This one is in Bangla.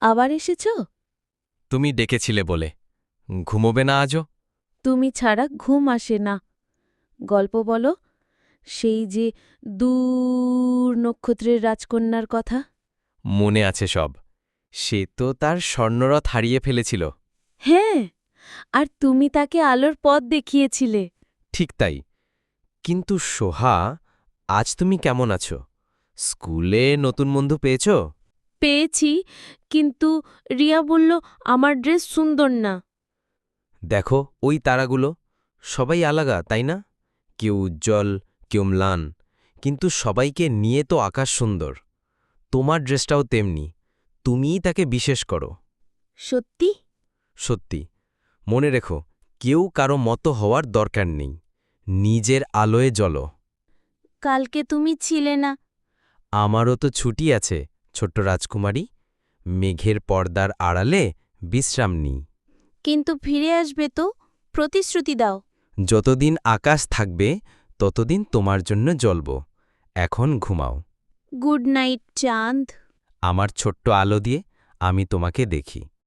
আবার এসেছ? তুমি ডেকেছিলে বলে। ঘুমোবে না আজও? তুমি ছাড়া ঘুম আসে না। গল্প বলো সেই যে দূর নক্ষত্রের রাজকন্যার কথা? মনে আছে সব। সে তো তার স্বর্ণরথ হারিয়ে ফেলেছিল। হ্যাঁ আর তুমি তাকে আলোর পথ দেখিয়েছিলে। ঠিক তাই। কিন্তু সোহা আজ তুমি কেমন আছো? স্কুলে নতুন বন্ধু পেয়েছ? পেয়েছি কিন্তু রিয়া বলল আমার ড্রেস সুন্দর না। দেখো ওই তারাগুলো সবাই আলাদা তাই না? কেউ উজ্জ্বল কেউ ম্লান কিন্তু সবাইকে নিয়ে তো আকাশ সুন্দর। তোমার ড্রেসটাও তেমনি তুমিই তাকে বিশেষ করো। সত্যি? সত্যি। মনে রেখো কেউ কারও মতো হওয়ার দরকার নেই। নিজের আলোয় জ্বলো। কালকে তুমি ছিলে না। আমারও তো ছুটি আছে। ছোট্ট রাজকুমারী মেঘের পর্দার আড়ালে বিশ্রাম নিই। কিন্তু ফিরে আসবে তো প্রতিশ্রুতি দাও। যতদিন আকাশ থাকবে ততদিন তোমার জন্য জ্বলব। এখন ঘুমাও। গুড নাইট চাঁদ। আমার ছোট্ট আলো দিয়ে আমি তোমাকে দেখি।